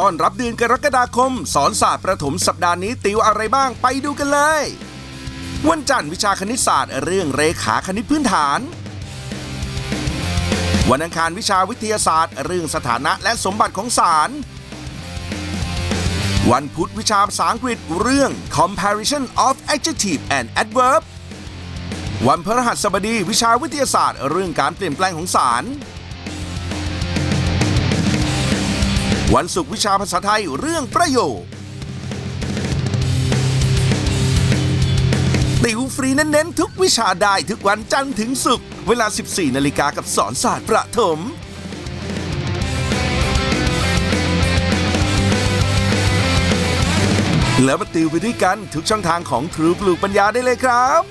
ต้อนรับเดือนกรกฎาคม สอนศาสตร์ประถมสัปดาห์นี้ติวอะไรบ้างไปดูกันเลย วันจันทร์วิชาคณิตศาสตร์ เรื่องเรขาคณิตพื้นฐาน วันอังคารวิชาวิทยาศาสตร์ เรื่องสถานะและสมบัติของสาร วันพุธวิชาภาษาอังกฤษเรื่อง comparison of adjective and adverb วันพฤหัสบดีวิชาวิทยาศาสตร์ เรื่องการเปลี่ยนแปลงของสาร วันศุกร์วิชาภาษาไทยเรื่องประโยค ติวฟรีเน้นๆทุกวิชาได้ทุกวันจันทร์ถึงศุกร์เวลา 14 นาฬิกากับสอนศาสตร์ประถมแล้วมาติวไปด้วยกันทุกช่องทางของทรูปลูกปัญญาได้เลยครับ